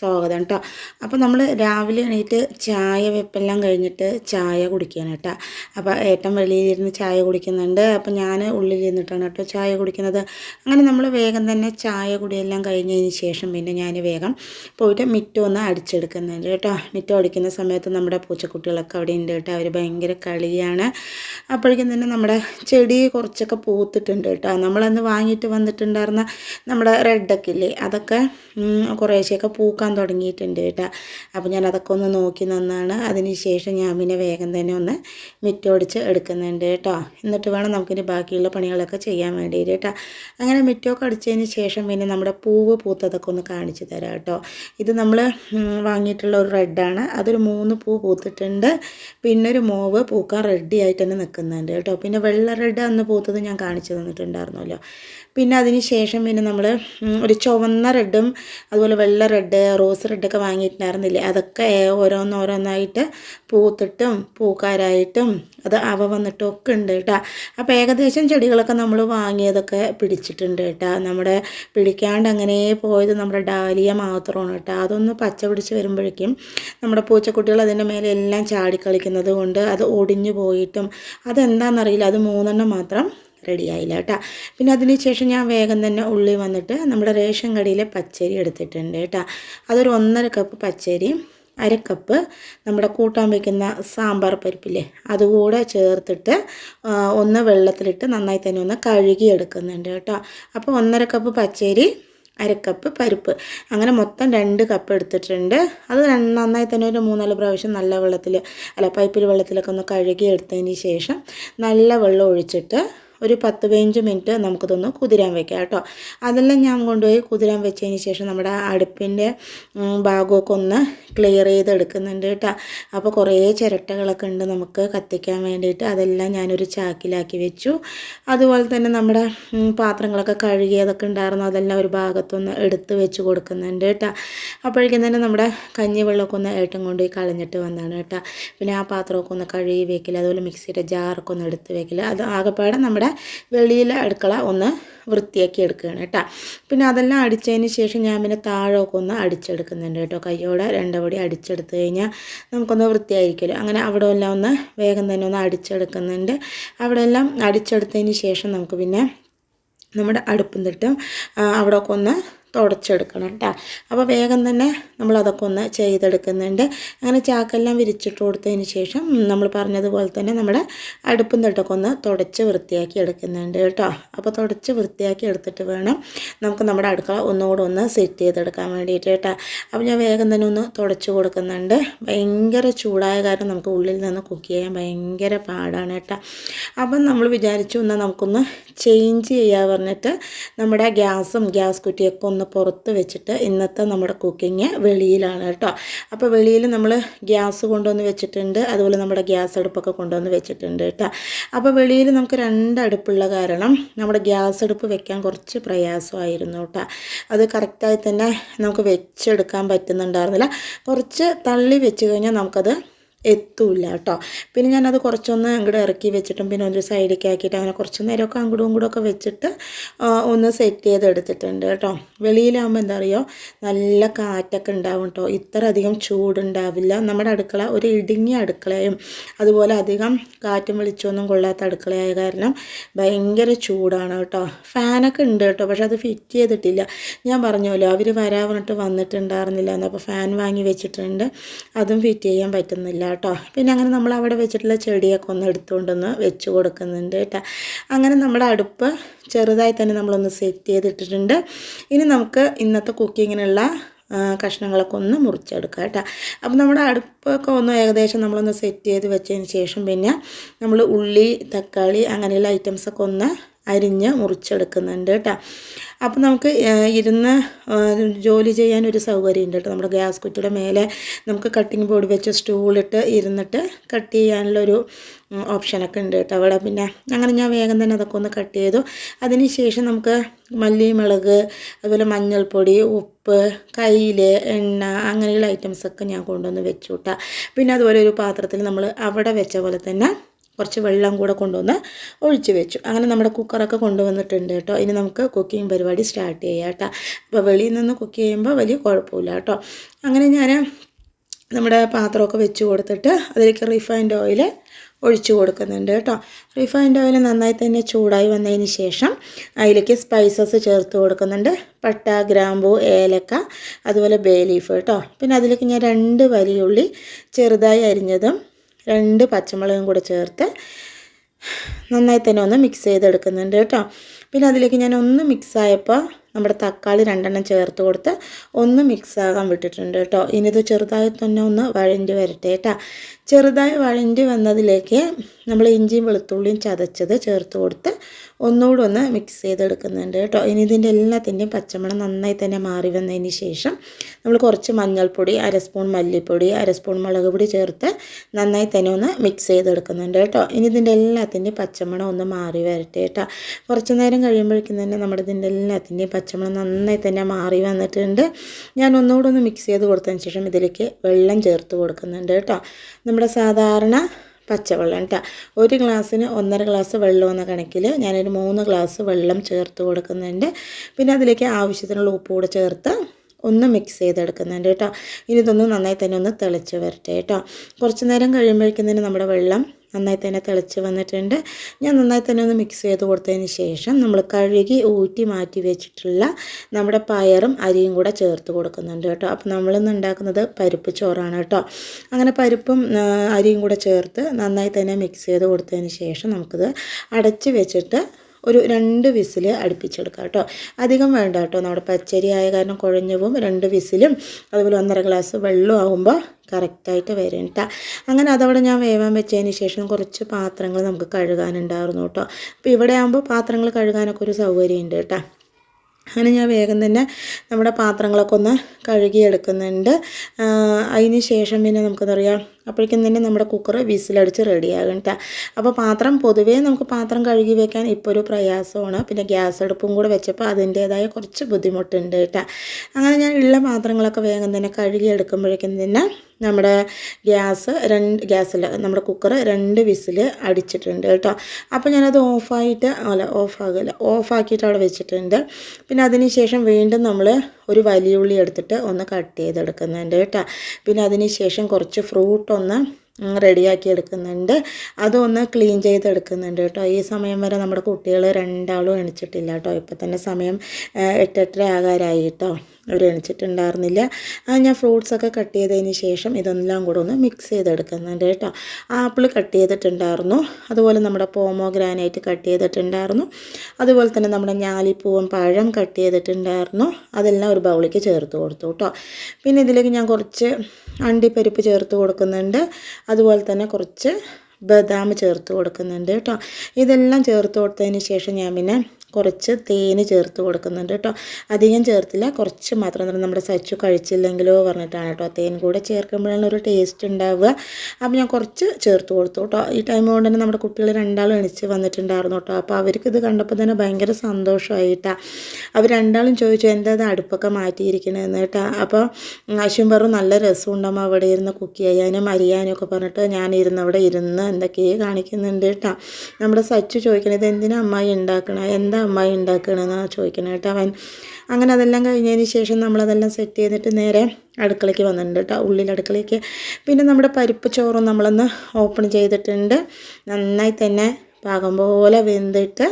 സ്വാഗതം കേട്ടോ അപ്പോൾ നമ്മൾ രാവിലെ എണീറ്റ് ചായ വെപ്പെല്ലാം കഴിഞ്ഞിട്ട് ചായ കുടിക്കുകയാണ് കേട്ടോ അപ്പോൾ ഏട്ടൻ വെളിയിലിരുന്ന് ചായ കുടിക്കുന്നുണ്ട്. അപ്പോൾ ഞാൻ ഉള്ളിലിരുന്നിട്ടാണ് കേട്ടോ ചായ കുടിക്കുന്നത്. അങ്ങനെ നമ്മൾ വേഗം തന്നെ ചായ കുടിയെല്ലാം കഴിഞ്ഞതിന് ശേഷം പിന്നെ ഞാൻ വേഗം പോയിട്ട് മിറ്റം ഒന്ന് അടിച്ചെടുക്കുന്നുണ്ട് കേട്ടോ. മിറ്റം അടിക്കുന്ന സമയത്ത് നമ്മുടെ പൂച്ചക്കുട്ടികളൊക്കെ അവിടെ ഉണ്ട് കേട്ടോ. അവർ ഭയങ്കര കളിയാണ്. അപ്പോഴേക്കും തന്നെ നമ്മുടെ ചെടി കുറച്ചൊക്കെ പൂത്തിട്ടുണ്ട് കേട്ടോ. നമ്മളന്ന് വാങ്ങിയിട്ട് വന്നിട്ടുണ്ടായിരുന്ന നമ്മുടെ റെഡൊക്കെ ഇല്ലേ അതൊക്കെ കുറേശ്ശെയൊക്കെ പൂക്കാൻ തുടങ്ങിയിട്ടുണ്ട് കേട്ടോ. അപ്പോൾ ഞാൻ അതൊക്കെ ഒന്ന് നോക്കി നിന്നാണ്. അതിന് ശേഷം ഞാൻ പിന്നെ വേഗം തന്നെ ഒന്ന് മിറ്റോടിച്ച് എടുക്കുന്നുണ്ട് കേട്ടോ. എന്നിട്ട് വേണം നമുക്കിനി ബാക്കിയുള്ള പണികളൊക്കെ ചെയ്യാൻ വേണ്ടിയിട്ട് കേട്ടോ. അങ്ങനെ മിറ്റോക്കെ അടിച്ചതിന് ശേഷം പിന്നെ നമ്മുടെ പൂവ് പൂത്തതൊക്കെ ഒന്ന് കാണിച്ചു തരാം കേട്ടോ. ഇത് നമ്മൾ വാങ്ങിയിട്ടുള്ള ഒരു റെഡാണ് അതൊരു മൂന്ന് പൂ പൂത്തിട്ടുണ്ട്. പിന്നെ ഒരു മോവ് പൂക്കാൻ റെഡി ആയിട്ട് തന്നെ നിൽക്കുന്നുണ്ട് കേട്ടോ. പിന്നെ വെള്ള റെഡ് അന്ന് പൂത്തത് ഞാൻ കാണിച്ചു തന്നിട്ടുണ്ടായിരുന്നല്ലോ. പിന്നെ അതിന് ശേഷം പിന്നെ നമ്മൾ ഒരു ചുവന്ന റെഡും അതുപോലെ വെള്ള റെഡ് റോസ് റെഡൊക്കെ വാങ്ങിയിട്ടുണ്ടായിരുന്നില്ലേ? അതൊക്കെ ഓരോന്നോരോന്നായിട്ട് പൂത്തിട്ടും പൂക്കാരായിട്ടും അത് അവ വന്നിട്ടും ഒക്കെ ഉണ്ട് കേട്ടോ. അപ്പോൾ ഏകദേശം ചെടികളൊക്കെ നമ്മൾ വാങ്ങിയതൊക്കെ പിടിച്ചിട്ടുണ്ട് കേട്ടോ. നമ്മുടെ പിടിക്കാണ്ട് അങ്ങനെ പോയത് നമ്മുടെ ഡാലിയ മാത്രമാണ് കേട്ടോ. അതൊന്ന് പച്ച പിടിച്ച് വരുമ്പോഴേക്കും നമ്മുടെ പൂച്ചക്കുട്ടികൾ അതിന്റെ മേലെ എല്ലാം ചാടിക്കളിക്കുന്നത് കൊണ്ട് അത് ഒടിഞ്ഞു പോയിട്ടും അതെന്താണെന്നറിയില്ല. അത് മൂന്നെണ്ണം മാത്രം റെഡിയായില്ല കേട്ടോ. പിന്നെ അതിന് ശേഷം ഞാൻ വേഗം തന്നെ ഉള്ളി വന്നിട്ട് നമ്മുടെ റേഷൻ കടയിലെ പച്ചരി എടുത്തിട്ടുണ്ട് കേട്ടോ. അതൊരു ഒന്നര കപ്പ് പച്ചരി അര കപ്പ് നമ്മുടെ കൂട്ടാൻ വയ്ക്കുന്ന സാമ്പാർ പരിപ്പില്ലേ അതുകൂടെ ചേർത്തിട്ട് ഒന്ന് വെള്ളത്തിലിട്ട് നന്നായി തന്നെ ഒന്ന് കഴുകി എടുക്കുന്നുണ്ട് കേട്ടോ. അപ്പോൾ ഒന്നര കപ്പ് പച്ചരി അരക്കപ്പ് പരിപ്പ്. അങ്ങനെ മൊത്തം രണ്ട് കപ്പ് എടുത്തിട്ടുണ്ട്. അത് നന്നായി തന്നെ ഒരു മൂന്നാൽ പ്രാവശ്യം നല്ല വെള്ളത്തിൽ അല്ല പൈപ്പിൽ വെള്ളത്തിലൊക്കെ ഒന്ന് കഴുകി എടുത്തതിന് ശേഷം നല്ല വെള്ളം ഒഴിച്ചിട്ട് ഒരു പത്ത് പതിനഞ്ച് മിനിറ്റ് നമുക്കിതൊന്ന് കുതിരാൻ വെക്കാം കേട്ടോ. അതെല്ലാം ഞാൻ കൊണ്ടുപോയി കുതിരാൻ വെച്ചതിന് ശേഷം നമ്മുടെ അടുപ്പിന്റെ ഭാഗമൊക്കെ ഒന്ന് ക്ലിയർ ചെയ്തെടുക്കുന്നുണ്ട് കേട്ടോ. അപ്പോൾ കുറേ ചിരട്ടകളൊക്കെ ഉണ്ട് നമുക്ക് കത്തിക്കാൻ വേണ്ടിയിട്ട്. അതെല്ലാം ഞാനൊരു ചാക്കിലാക്കി വെച്ചു. അതുപോലെ തന്നെ നമ്മുടെ പാത്രങ്ങളൊക്കെ കഴുകിയതൊക്കെ ഉണ്ടായിരുന്നു. അതെല്ലാം ഒരു ഭാഗത്തൊന്ന് എടുത്ത് വെച്ച് കൊടുക്കുന്നുണ്ട് കേട്ടോ. അപ്പോഴേക്കും തന്നെ നമ്മുടെ കഞ്ഞിവെള്ളമൊക്കെ ഒന്ന് ഏട്ടം കൊണ്ടുപോയി കളഞ്ഞിട്ട് വന്നതാണ് കേട്ടോ. പിന്നെ ആ പാത്രമൊക്കെ ഒന്ന് കഴുകി വെക്കില്ല. അതുപോലെ മിക്സിയുടെ ജാറൊക്കെ ഒന്ന് എടുത്ത് വെക്കില്ല. അത് ആകെപ്പാടെ നമ്മുടെ വെളിയിലെ അടുക്കള ഒന്ന് വൃത്തിയാക്കി എടുക്കുകയാണ് കേട്ടോ. പിന്നെ അതെല്ലാം അടിച്ചതിന് ശേഷം ഞാൻ പിന്നെ താഴൊക്കെ ഒന്ന് അടിച്ചെടുക്കുന്നുണ്ട് കേട്ടോ. കയ്യോടെ രണ്ടപടി അടിച്ചെടുത്ത് കഴിഞ്ഞാൽ നമുക്കൊന്ന് വൃത്തിയായിരിക്കുമല്ലോ. അങ്ങനെ അവിടെ എല്ലാം ഒന്ന് വേഗം തന്നെ ഒന്ന് അടിച്ചെടുക്കുന്നുണ്ട്. അവിടെ എല്ലാം അടിച്ചെടുത്തതിന് ശേഷം നമുക്ക് പിന്നെ നമ്മുടെ അടുപ്പും തിട്ടും അവിടെ ഒക്കെ ഒന്ന് തുടച്ചെടുക്കണം കേട്ടോ. അപ്പോൾ വേഗം തന്നെ നമ്മളതൊക്കെ ഒന്ന് ചെയ്തെടുക്കുന്നുണ്ട്. അങ്ങനെ ചാക്കെല്ലാം വിരിച്ചിട്ട് കൊടുത്തതിന് ശേഷം നമ്മൾ പറഞ്ഞതുപോലെ തന്നെ നമ്മുടെ അടുപ്പും തൊട്ടൊക്കെ ഒന്ന് തുടച്ച് വൃത്തിയാക്കി എടുക്കുന്നുണ്ട് കേട്ടോ. അപ്പോൾ തുടച്ച് വൃത്തിയാക്കി എടുത്തിട്ട് വേണം നമുക്ക് നമ്മുടെ അടുക്കള ഒന്നുകൂടെ ഒന്ന് സെറ്റ് ചെയ്തെടുക്കാൻ വേണ്ടിയിട്ട് കേട്ടോ. അപ്പോൾ ഞാൻ വേഗം തന്നെ ഒന്ന് തുടച്ച് കൊടുക്കുന്നുണ്ട്. ഭയങ്കര ചൂടായ കാരണം നമുക്ക് ഉള്ളിൽ നിന്ന് കുക്ക് ചെയ്യാൻ ഭയങ്കര പാടാണ് കേട്ടോ. അപ്പം നമ്മൾ വിചാരിച്ചു എന്നാൽ നമുക്കൊന്ന് ചേഞ്ച് ചെയ്യാൻ പറഞ്ഞിട്ട് നമ്മുടെ ഗ്യാസും ഗ്യാസ് കുറ്റിയൊക്കെ ഒന്ന് പുറത്ത് വെച്ചിട്ട് ഇന്നത്തെ നമ്മുടെ കുക്കിങ് വെളിയിലാണ് കേട്ടോ. അപ്പോൾ വെളിയിൽ നമ്മൾ ഗ്യാസ് കൊണ്ടുവന്ന് വെച്ചിട്ടുണ്ട്. അതുപോലെ നമ്മുടെ ഗ്യാസ് അടുപ്പൊക്കെ കൊണ്ടുവന്ന് വെച്ചിട്ടുണ്ട് കേട്ടോ. അപ്പോൾ വെളിയിൽ നമുക്ക് രണ്ട് അടുപ്പുള്ള കാരണം നമ്മുടെ ഗ്യാസ് അടുപ്പ് വെക്കാൻ കുറച്ച് പ്രയാസമായിരുന്നു കേട്ടോ. അത് കറക്റ്റായി തന്നെ നമുക്ക് വെച്ചെടുക്കാൻ പറ്റുന്നുണ്ടായിരുന്നില്ല. കുറച്ച് തള്ളി വെച്ച് കഴിഞ്ഞാൽ നമുക്കത് എത്തൂല കേട്ടോ. പിന്നെ ഞാനത് കുറച്ചൊന്ന് അങ്ങോട്ട് ഇറക്കി വെച്ചിട്ടും പിന്നെ ഒരു സൈഡിലേക്ക് ആക്കിയിട്ട് അങ്ങനെ കുറച്ച് നേരമൊക്കെ അങ്ങോട്ടും ഇങ്ങോട്ടും ഒക്കെ വെച്ചിട്ട് ഒന്ന് സെറ്റ് ചെയ്തെടുത്തിട്ടുണ്ട് കേട്ടോ. വെളിയിലാകുമ്പോൾ എന്താ പറയുക നല്ല കാറ്റൊക്കെ ഉണ്ടാവും കേട്ടോ. ഇത്ര അധികം ചൂടുണ്ടാവില്ല. നമ്മുടെ അടുക്കള ഒരു ഇടുങ്ങിയ അടുക്കളയും അതുപോലെ അധികം കാറ്റും വെളിച്ചമൊന്നും കൊള്ളാത്ത അടുക്കളയായ കാരണം ഭയങ്കര ചൂടാണ് കേട്ടോ. ഫാനൊക്കെ ഉണ്ട് കേട്ടോ പക്ഷെ അത് ഫിറ്റ് ചെയ്തിട്ടില്ല. ഞാൻ പറഞ്ഞല്ലോ അവർ വരാൻ പറഞ്ഞിട്ട് വന്നിട്ടുണ്ടായിരുന്നില്ല. എന്നപ്പോൾ ഫാൻ വാങ്ങി വെച്ചിട്ടുണ്ട്. അതും ഫിറ്റ് ചെയ്യാൻ പറ്റുന്നില്ല കേട്ടോ. പിന്നെ അങ്ങനെ നമ്മൾ അവിടെ വെച്ചിട്ടുള്ള ചെടിയൊക്കെ ഒന്ന് എടുത്തുകൊണ്ടൊന്ന് വെച്ച് കൊടുക്കുന്നുണ്ട് കേട്ടോ. അങ്ങനെ നമ്മുടെ അടുപ്പ് ചെറുതായി തന്നെ നമ്മളൊന്ന് സെറ്റ് ചെയ്തിട്ടിട്ടുണ്ട്. ഇനി നമുക്ക് ഇന്നത്തെ കുക്കിങ്ങിനുള്ള കഷ്ണങ്ങളൊക്കെ ഒന്ന് മുറിച്ചെടുക്കാം കേട്ടോ. അപ്പം നമ്മുടെ അടുപ്പൊക്കെ ഒന്ന് ഏകദേശം നമ്മളൊന്ന് സെറ്റ് ചെയ്ത് വെച്ചതിന് ശേഷം പിന്നെ നമ്മൾ ഉള്ളി തക്കാളി അങ്ങനെയുള്ള ഐറ്റംസൊക്കെ ഒന്ന് അരിഞ്ഞ് മുറിച്ചെടുക്കുന്നുണ്ട് കേട്ടോ അപ്പോൾ നമുക്ക് ഇരുന്ന് ജോലി ചെയ്യാൻ ഒരു സൗകര്യം ഉണ്ട് കേട്ടോ നമ്മുടെ ഗ്യാസ് കുറ്റിയുടെ മേലെ നമുക്ക് കട്ടിങ് ബോർഡ് വെച്ച് സ്റ്റൂളിട്ട് ഇരുന്നിട്ട് കട്ട് ചെയ്യാനുള്ളൊരു ഓപ്ഷനൊക്കെ ഉണ്ട് കേട്ടോ അവിടെ. പിന്നെ അങ്ങനെ ഞാൻ വേഗം തന്നെ അതൊക്കെ ഒന്ന് കട്ട് ചെയ്തു. അതിന് ശേഷം നമുക്ക് മല്ലി മുളക് അതുപോലെ മഞ്ഞൾപ്പൊടി ഉപ്പ് കയ്യിൽ എണ്ണ അങ്ങനെയുള്ള ഐറ്റംസൊക്കെ ഞാൻ കൊണ്ടുവന്ന് വെച്ചു കേട്ടോ പിന്നെ അതുപോലെ ഒരു പാത്രത്തിൽ നമ്മൾ അവിടെ വെച്ച പോലെ തന്നെ കുറച്ച് വെള്ളം കൂടെ കൊണ്ടുവന്ന് ഒഴിച്ച് വെച്ചു. അങ്ങനെ നമ്മുടെ കുക്കറൊക്കെ കൊണ്ടുവന്നിട്ടുണ്ട് കേട്ടോ. ഇനി നമുക്ക് കുക്കിംഗ് പരിപാടി സ്റ്റാർട്ട് ചെയ്യാം കേട്ടോ. അപ്പോൾ വെളിയിൽ നിന്ന് കുക്ക് ചെയ്യുമ്പോൾ വലിയ കുഴപ്പമില്ല കേട്ടോ. അങ്ങനെ ഞാൻ നമ്മുടെ പാത്രമൊക്കെ വെച്ച് കൊടുത്തിട്ട് അതിലേക്ക് റിഫൈൻഡ് ഓയിൽ ഒഴിച്ചു കൊടുക്കുന്നുണ്ട് കേട്ടോ. റിഫൈൻഡ് ഓയിൽ നന്നായി തന്നെ ചൂടായി വന്നതിന് ശേഷം അതിലേക്ക് സ്പൈസസ് ചേർത്ത് കൊടുക്കുന്നുണ്ട്. പട്ട ഗ്രാമ്പൂ ഏലക്ക അതുപോലെ ബേ ലീഫ് കേട്ടോ. പിന്നെ അതിലേക്ക് ഞാൻ രണ്ട് വലിയുള്ളി ചെറുതായി അരിഞ്ഞതും രണ്ട് പച്ചമുളകും കൂടെ ചേർത്ത് നന്നായി തന്നെ ഒന്ന് മിക്സ് ചെയ്തെടുക്കുന്നുണ്ട് കേട്ടോ. പിന്നെ അതിലേക്ക് ഞാൻ ഒന്ന് മിക്സ് ആയപ്പോൾ നമ്മുടെ തക്കാളി രണ്ടെണ്ണം ചേർത്ത് കൊടുത്ത് ഒന്ന് മിക്സ് ആകാൻ വിട്ടിട്ടുണ്ട് കേട്ടോ. ഇനിയിത് ചെറുതായി തന്നെ ഒന്ന് വഴണ്ടി വരട്ടെ കേട്ടോ. ചെറുതായി വഴണ്ടി വന്നതിലേക്ക് നമ്മൾ ഇഞ്ചിയും വെളുത്തുള്ളിയും ചതച്ചത് ചേർത്ത് കൊടുത്ത് ഒന്നുകൂടെ ഒന്ന് മിക്സ് ചെയ്തെടുക്കുന്നുണ്ട് കേട്ടോ. ഇനി ഇതിന്റെ എല്ലാത്തിന്റെയും പച്ചമണം നന്നായി തന്നെ മാറി വന്നതിന് ശേഷം നമ്മൾ കുറച്ച് മഞ്ഞൾപ്പൊടി അര സ്പൂൺ മല്ലിപ്പൊടി അര സ്പൂൺ മുളക് പൊടി ചേർത്ത് നന്നായി തന്നെ ഒന്ന് മിക്സ് ചെയ്തെടുക്കുന്നുണ്ട് കേട്ടോ. ഇനി ഇതിന്റെ എല്ലാത്തിന്റെയും പച്ചമണം ഒന്ന് മാറി വരട്ടെ കേട്ടോ. കുറച്ച് നേരം കഴിയുമ്പോഴേക്കും തന്നെ നമ്മുടെ ഇതിന്റെ എല്ലാത്തിന്റെയും പച്ചമണം നന്നായി തന്നെ മാറി വന്നിട്ടുണ്ട്. ഞാൻ ഒന്നുകൂടെ ഒന്ന് മിക്സ് ചെയ്ത് കൊടുത്തതിന് ശേഷം ഇതിലേക്ക് വെള്ളം ചേർത്ത് കൊടുക്കുന്നുണ്ട് കേട്ടോ. നമ്മുടെ സാധാരണ പച്ചവെള്ളം കേട്ടോ. ഒരു ഗ്ലാസ്സിന് ഒന്നര ഗ്ലാസ് വെള്ളം എന്ന കണക്കിൽ ഞാനൊരു മൂന്ന് ഗ്ലാസ് വെള്ളം ചേർത്ത് കൊടുക്കുന്നുണ്ട്. പിന്നെ അതിലേക്ക് ആവശ്യത്തിനുള്ള ഉപ്പ് കൂടെ ചേർത്ത് ഒന്ന് മിക്സ് ചെയ്തെടുക്കുന്നുണ്ട് കേട്ടോ. ഇനി ഇതൊന്ന് നന്നായി തന്നെ ഒന്ന് തിളച്ച് വരട്ടെ കേട്ടോ. കുറച്ച് നേരം കഴിയുമ്പോഴേക്കും തന്നെ നമ്മുടെ വെള്ളം നന്നായി തന്നെ തിളച്ച് വന്നിട്ടുണ്ട്. ഞാൻ നന്നായി തന്നെ ഒന്ന് മിക്സ് ചെയ്ത് കൊടുത്തതിന് ശേഷം നമ്മൾ കഴുകി ഊറ്റി മാറ്റി വെച്ചിട്ടുള്ള നമ്മുടെ പയറും അരിയും കൂടെ ചേർത്ത് കൊടുക്കുന്നുണ്ട് കേട്ടോ. അപ്പോൾ നമ്മളിന്ന് ഉണ്ടാക്കുന്നത് പരിപ്പ് ചോറാണ് കേട്ടോ. അങ്ങനെ പരിപ്പും അരിയും കൂടെ ചേർത്ത് നന്നായി തന്നെ മിക്സ് ചെയ്ത് കൊടുത്തതിന് ശേഷം നമുക്കിത് അടച്ച് വെച്ചിട്ട് ഒരു രണ്ട് വിസിൽ അടുപ്പിച്ചെടുക്കാം കേട്ടോ. അധികം വേണ്ട കേട്ടോ. നമ്മുടെ പച്ചരി ആയ കാരണം കുഴഞ്ഞു പോകും. രണ്ട് വിസിലും അതുപോലെ ഒന്നര ഗ്ലാസ് വെള്ളം ആകുമ്പോൾ കറക്റ്റായിട്ട് വരും കേട്ടോ അങ്ങനെ അതവിടെ ഞാൻ വേവാൻ വെച്ചതിന് ശേഷം കുറച്ച് പാത്രങ്ങൾ നമുക്ക് കഴുകാനുണ്ടായിരുന്നു കേട്ടോ. അപ്പോൾ ഇവിടെ ആകുമ്പോൾ പാത്രങ്ങൾ കഴുകാനൊക്കെ ഒരു സൗകര്യമുണ്ട് കേട്ടോ അങ്ങനെ ഞാൻ വേഗം തന്നെ നമ്മുടെ പാത്രങ്ങളൊക്കെ ഒന്ന് കഴുകിയെടുക്കുന്നുണ്ട്. അതിന് ശേഷം പിന്നെ നമുക്കെന്താ പറയുക അപ്പോഴേക്കും തന്നെ നമ്മുടെ കുക്കർ വിസിലടിച്ച് റെഡിയാകും കേട്ടോ അപ്പോൾ പാത്രം പൊതുവേ നമുക്ക് പാത്രം കഴുകി വെക്കാൻ ഇപ്പോൾ ഒരു പ്രയാസമാണ്. പിന്നെ ഗ്യാസ് അടുപ്പും കൂടെ വെച്ചപ്പോൾ അതിന്റേതായ കുറച്ച് ബുദ്ധിമുട്ടുണ്ട് കേട്ടോ അങ്ങനെ ഞാൻ ഉള്ള പാത്രങ്ങളൊക്കെ വേഗം തന്നെ കഴുകിയെടുക്കുമ്പോഴേക്കും തന്നെ നമ്മുടെ ഗ്യാസ് രണ്ട് ഗ്യാസിൽ നമ്മുടെ കുക്കർ രണ്ട് വിസിൽ അടിച്ചിട്ടുണ്ട് കേട്ടോ. അപ്പോൾ ഞാനത് ഓഫായിട്ട് അല്ല ഓഫാകില്ല ഓഫാക്കിയിട്ട് അവിടെ വെച്ചിട്ടുണ്ട്. പിന്നെ അതിന് ശേഷം വീണ്ടും നമ്മൾ ഒരു വലിയ ഉള്ളി എടുത്തിട്ട് ഒന്ന് കട്ട് ചെയ്തെടുക്കുന്നുണ്ട് കേട്ടോ. പിന്നെ അതിന് ശേഷം കുറച്ച് ഫ്രൂട്ട് ഒന്ന് റെഡിയാക്കി എടുക്കുന്നുണ്ട്. അതൊന്ന് ക്ലീൻ ചെയ്തെടുക്കുന്നുണ്ട് കേട്ടോ. ഈ സമയം വരെ നമ്മുടെ കുട്ടികൾ രണ്ടാളും എണിച്ചിട്ടില്ല കേട്ടോ. ഇപ്പം തന്നെ സമയം എട്ടെട്ടര ആകാരായി കേട്ടോ. അവർ എണിച്ചിട്ടുണ്ടായിരുന്നില്ല. ഞാൻ ഫ്രൂട്ട്സൊക്കെ കട്ട് ചെയ്തതിന് ശേഷം ഇതെല്ലാം കൂടെ ഒന്ന് മിക്സ് ചെയ്തെടുക്കുന്നുണ്ട് കേട്ടോ. ആപ്പിൾ കട്ട് ചെയ്തിട്ടുണ്ടായിരുന്നു. അതുപോലെ നമ്മുടെ പോമോ ഗ്രാനൈറ്റ് കട്ട് ചെയ്തിട്ടുണ്ടായിരുന്നു. അതുപോലെ തന്നെ നമ്മുടെ ഞാലിപ്പൂവും പഴം കട്ട് ചെയ്തിട്ടുണ്ടായിരുന്നു. അതെല്ലാം ഒരു ബൗളിക്ക് ചേർത്ത് കൊടുത്തു കേട്ടോ. പിന്നെ ഇതിലേക്ക് ഞാൻ കുറച്ച് അണ്ടിപ്പരിപ്പ് ചേർത്ത് കൊടുക്കുന്നുണ്ട്. അതുപോലെ തന്നെ കുറച്ച് ബദാം ചേർത്ത് കൊടുക്കുന്നുണ്ട് കേട്ടോ. ഇതെല്ലാം ചേർത്ത് കൊടുത്തതിന് ശേഷം ഞാൻ പിന്നെ കുറച്ച് തേന് ചേർത്ത് കൊടുക്കുന്നുണ്ട് കേട്ടോ. അധികം ചേർത്തില്ല. കുറച്ച് മാത്രം നമ്മുടെ സച്ചു കഴിച്ചില്ലെങ്കിലോ പറഞ്ഞിട്ടാണ് കേട്ടോ. തേൻ കൂടെ ചേർക്കുമ്പോഴാണ് ഒരു ടേസ്റ്റ് ഉണ്ടാവുക. അപ്പം ഞാൻ കുറച്ച് ചേർത്ത് കൊടുത്തു കേട്ടോ. ഈ ടൈം കൊണ്ട് തന്നെ നമ്മുടെ കുട്ടികൾ രണ്ടാളും എണിച്ച് വന്നിട്ടുണ്ടായിരുന്നു കേട്ടോ. അപ്പോൾ അവർക്ക് ഇത് കണ്ടപ്പോൾ തന്നെ ഭയങ്കര സന്തോഷമായിട്ടാ. അവർ രണ്ടാളും ചോദിച്ചു എന്താ അത് അടുപ്പൊക്കെ മാറ്റിയിരിക്കണമെന്ന് കേട്ടോ. അപ്പോൾ അശ്വം പറഞ്ഞു നല്ല രസമുണ്ടാകുമ്പോൾ അവിടെ ഇരുന്ന് കുക്ക് ചെയ്യാനും അരിയാനും ഒക്കെ പറഞ്ഞിട്ട് ഞാൻ ഇരുന്ന് അവിടെ ഇരുന്ന് എന്തൊക്കെയോ കാണിക്കുന്നുണ്ട് കേട്ടോ. നമ്മുടെ സച്ചു ചോദിക്കണത് എന്തിനാ അമ്മായി ഉണ്ടാക്കണം? എന്താ അമ്മായി ഉണ്ടാക്കണമെന്നാണ് ചോദിക്കണം കേട്ടോ അവൻ. അങ്ങനെ അതെല്ലാം കഴിഞ്ഞതിന് ശേഷം നമ്മളതെല്ലാം സെറ്റ് ചെയ്തിട്ട് നേരെ അടുക്കളയ്ക്ക് വന്നിട്ടുണ്ട് കേട്ടോ ഉള്ളിൽ അടുക്കളയ്ക്ക്. പിന്നെ നമ്മുടെ പരിപ്പ് ചോറും നമ്മളൊന്ന് ഓപ്പൺ ചെയ്തിട്ടുണ്ട്. നന്നായി തന്നെ പാകം പോലെ വെന്തിട്ട്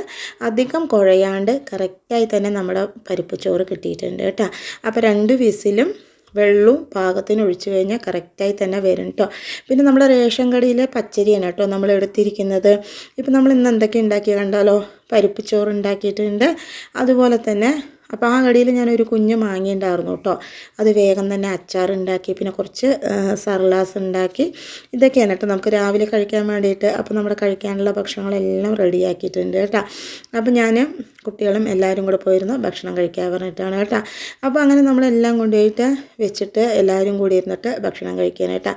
അധികം കുഴയാണ്ട് കറക്റ്റായി തന്നെ നമ്മുടെ പരിപ്പ് ചോറ് കിട്ടിയിട്ടുണ്ട് കേട്ടോ. അപ്പോൾ രണ്ട് വിസിലും വെള്ളവും പാകത്തിന് ഒഴിച്ചു കഴിഞ്ഞാൽ കറക്റ്റായി തന്നെ വരും കേട്ടോ പിന്നെ നമ്മൾ റേഷൻ കടയിലെ പച്ചരിയാണ് കേട്ടോ നമ്മൾ എടുത്തിരിക്കുന്നത്. ഇപ്പം നമ്മൾ ഇന്ന് എന്തൊക്കെ ഉണ്ടാക്കി കണ്ടാലോ? പരിപ്പ് ചോറ് ഉണ്ടാക്കിയിട്ടുണ്ട്. അതുപോലെ തന്നെ അപ്പോൾ ആ കടിയിൽ ഞാനൊരു കുഞ്ഞ് മാങ്ങിയിട്ടുണ്ടായിരുന്നു കേട്ടോ. അത് വേഗം തന്നെ അച്ചാർ ഉണ്ടാക്കി പിന്നെ കുറച്ച് സർലാസ് ഉണ്ടാക്കി. ഇതൊക്കെയാണ് കേട്ടോ നമുക്ക് രാവിലെ കഴിക്കാൻ വേണ്ടിയിട്ട്. അപ്പോൾ നമ്മുടെ കഴിക്കാനുള്ള ഭക്ഷണങ്ങളെല്ലാം റെഡിയാക്കിയിട്ടുണ്ട് കേട്ടോ. അപ്പോൾ ഞാൻ കുട്ടികളും എല്ലാവരും കൂടെ പോയിരുന്നു ഭക്ഷണം കഴിക്കാൻ പറഞ്ഞിട്ടാണ് കേട്ടോ. അപ്പോൾ അങ്ങനെ നമ്മളെല്ലാം കൊണ്ടുപോയിട്ട് വെച്ചിട്ട് എല്ലാവരും കൂടി ഇരുന്നിട്ട് ഭക്ഷണം കഴിക്കാനായിട്ടാ.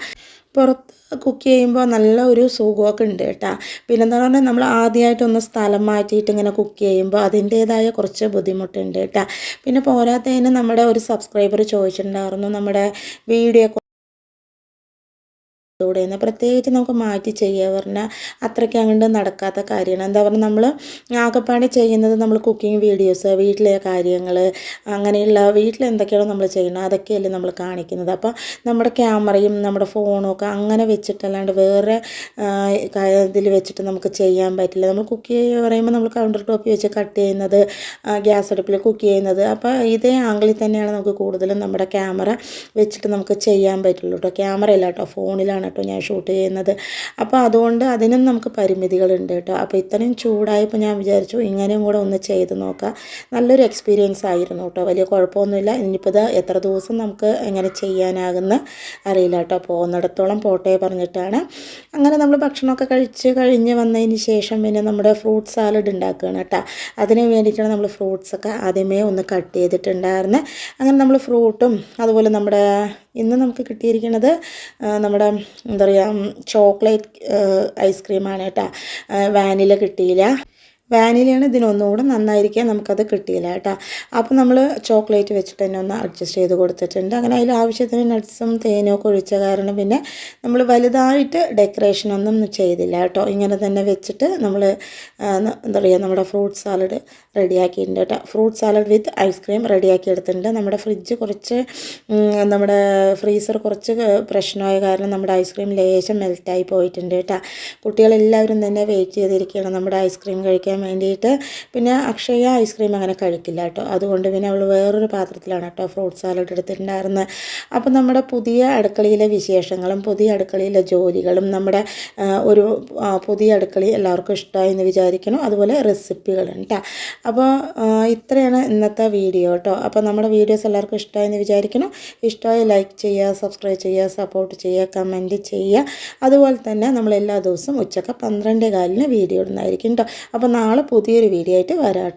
പുറത്ത് കുക്ക് ചെയ്യുമ്പോൾ നല്ല ഒരു സുഖമൊക്കെ ഉണ്ട് കേട്ടോ. പിന്നെ എന്താ പറഞ്ഞാൽ നമ്മൾ ആദ്യമായിട്ടൊന്ന് സ്ഥലം മാറ്റിയിട്ട് ഇങ്ങനെ കുക്ക് ചെയ്യുമ്പോൾ അതിന്റേതായ കുറച്ച് ബുദ്ധിമുട്ടുണ്ട് കേട്ടോ. പിന്നെ പോരാത്തതിന് നമ്മുടെ ഒരു സബ്സ്ക്രൈബർ ചോദിച്ചിട്ടുണ്ടായിരുന്നു നമ്മുടെ വീഡിയോ കൂടെ എന്ന് പ്രത്യേകിച്ച് നമുക്ക് മാറ്റി ചെയ്യുക. പറഞ്ഞാൽ അത്രയ്ക്ക് അങ്ങോട്ട് നടക്കാത്ത കാര്യമാണ്. എന്താ പറയുക നമ്മൾ ആകെപ്പാടെ ചെയ്യുന്നത് നമ്മൾ കുക്കിംഗ് വീഡിയോസ് വീട്ടിലെ കാര്യങ്ങൾ അങ്ങനെയുള്ള വീട്ടിൽ എന്തൊക്കെയാണോ നമ്മൾ ചെയ്യുന്നത് അതൊക്കെയല്ലേ നമ്മൾ കാണിക്കുന്നത്. അപ്പോൾ നമ്മുടെ ക്യാമറയും നമ്മുടെ ഫോണും ഒക്കെ അങ്ങനെ വെച്ചിട്ടല്ലാണ്ട് വേറെ ഇതിൽ വെച്ചിട്ട് നമുക്ക് ചെയ്യാൻ പറ്റില്ല. നമ്മൾ കുക്ക് ചെയ്യുക പറയുമ്പോൾ നമ്മൾ കൗണ്ടർ ടോപ്പ് വെച്ച് കട്ട് ചെയ്യുന്നത് ഗ്യാസ് അടുപ്പിൽ കുക്ക് ചെയ്യുന്നത്. അപ്പോൾ ഇതേ ആംഗിളിൽ തന്നെയാണ് നമുക്ക് കൂടുതലും നമ്മുടെ ക്യാമറ വെച്ചിട്ട് നമുക്ക് ചെയ്യാൻ പറ്റുള്ളൂ കേട്ടോ ക്യാമറ ഇല്ല കേട്ടോ ഫോണിലാണ് കേട്ടോ ഞാൻ ഷൂട്ട് ചെയ്യുന്നത്. അപ്പോൾ അതുകൊണ്ട് അതിനും നമുക്ക് പരിമിതികളുണ്ട് കേട്ടോ. അപ്പോൾ ഇത്രയും ചൂടായപ്പോൾ ഞാൻ വിചാരിച്ചു ഇങ്ങനെയും കൂടെ ഒന്ന് ചെയ്ത് നോക്കാം. നല്ലൊരു എക്സ്പീരിയൻസ് ആയിരുന്നു കേട്ടോ. വലിയ കുഴപ്പമൊന്നുമില്ല. ഇനിയിപ്പോൾ ഇത് എത്ര ദിവസം നമുക്ക് എങ്ങനെ ചെയ്യാനാകുന്ന അറിയില്ല കേട്ടോ. പോകുന്നിടത്തോളം പോട്ടെ പറഞ്ഞിട്ടാണ്. അങ്ങനെ നമ്മൾ ഭക്ഷണമൊക്കെ കഴിച്ച് കഴിഞ്ഞ് വന്നതിന് ശേഷം പിന്നെ നമ്മുടെ ഫ്രൂട്ട് സാലഡ് ഉണ്ടാക്കുകയാണ് കേട്ടോ. അതിന് വേണ്ടിയിട്ടാണ് നമ്മൾ ഫ്രൂട്ട്സൊക്കെ ആദ്യമേ ഒന്ന് കട്ട് ചെയ്തിട്ടുണ്ടായിരുന്നത് അങ്ങനെ നമ്മൾ ഫ്രൂട്ടും അതുപോലെ നമ്മുടെ ഇന്ന് നമുക്ക് കിട്ടിയിരിക്കുന്നത് നമ്മുടെ എന്താ പറയുക ചോക്ലേറ്റ് ഐസ്ക്രീമാണ് കേട്ടോ വാനില കിട്ടിയില്ല. വാനിലയാണ് ഇതിനൊന്നുകൂടെ നന്നായിരിക്കാൻ നമുക്കത് കിട്ടിയില്ല കേട്ടോ. അപ്പോൾ നമ്മൾ ചോക്ലേറ്റ് വെച്ചിട്ട് തന്നെ ഒന്ന് അഡ്ജസ്റ്റ് ചെയ്ത് കൊടുത്തിട്ടുണ്ട്. അങ്ങനെ അതിൽ ആവശ്യത്തിന് നട്ട്സും തേനും ഒക്കെ ഒഴിച്ച കാരണം പിന്നെ നമ്മൾ വലുതായിട്ട് ഡെക്കറേഷനൊന്നും ചെയ്തില്ല കേട്ടോ. ഇങ്ങനെ തന്നെ വെച്ചിട്ട് നമ്മൾ എന്താ പറയുക നമ്മുടെ ഫ്രൂട്ട് സാലഡ് റെഡിയാക്കിയിട്ടുണ്ട് കേട്ടോ. ഫ്രൂട്ട് സാലഡ് വിത്ത് ഐസ്ക്രീം റെഡിയാക്കി എടുത്തിട്ടുണ്ട്. നമ്മുടെ ഫ്രിഡ്ജ് കുറച്ച് നമ്മുടെ ഫ്രീസർ കുറച്ച് പ്രശ്നമായ കാരണം നമ്മുടെ ഐസ്ക്രീം ലേശം മെൽറ്റായി പോയിട്ടുണ്ട് കേട്ടോ. കുട്ടികളെല്ലാവരും തന്നെ വെയിറ്റ് ചെയ്തിരിക്കുകയാണ് നമ്മുടെ ഐസ്ക്രീം കഴിക്കാൻ വേണ്ടിയിട്ട് പിന്നെ അക്ഷയ ഐസ്ക്രീം അങ്ങനെ കഴിക്കില്ല കേട്ടോ. അതുകൊണ്ട് പിന്നെ അവൾ വേറൊരു പാത്രത്തിലാണ് കേട്ടോ ഫ്രൂട്ട് സാലഡ് എടുത്തിട്ടുണ്ടായിരുന്നത് അപ്പോൾ നമ്മുടെ പുതിയ അടുക്കളയിലെ വിശേഷങ്ങളും പുതിയ അടുക്കളയിലെ ജോലികളും നമ്മുടെ ഒരു പുതിയ അടുക്കളി എല്ലാവർക്കും ഇഷ്ടമായി എന്ന് വിചാരിക്കണം അതുപോലെ റെസിപ്പികളും കേട്ടോ അപ്പോൾ ഇത്രയാണ് ഇന്നത്തെ വീഡിയോ കേട്ടോ അപ്പോൾ നമ്മുടെ വീഡിയോസ് എല്ലാവർക്കും ഇഷ്ടമായി എന്ന് വിചാരിക്കണം ഇഷ്ടമായി ലൈക്ക് ചെയ്യുക സബ്സ്ക്രൈബ് ചെയ്യുക സപ്പോർട്ട് ചെയ്യുക കമന്റ് ചെയ്യുക. അതുപോലെ തന്നെ നമ്മൾ എല്ലാ ദിവസവും ഉച്ചയ്ക്ക് പന്ത്രണ്ടേ കാലിന് വീഡിയോ ഇടുന്നതായിരിക്കും കേട്ടോ അപ്പോൾ നാളെ പുതിയൊരു വീഡിയോ ആയിട്ട് വരാം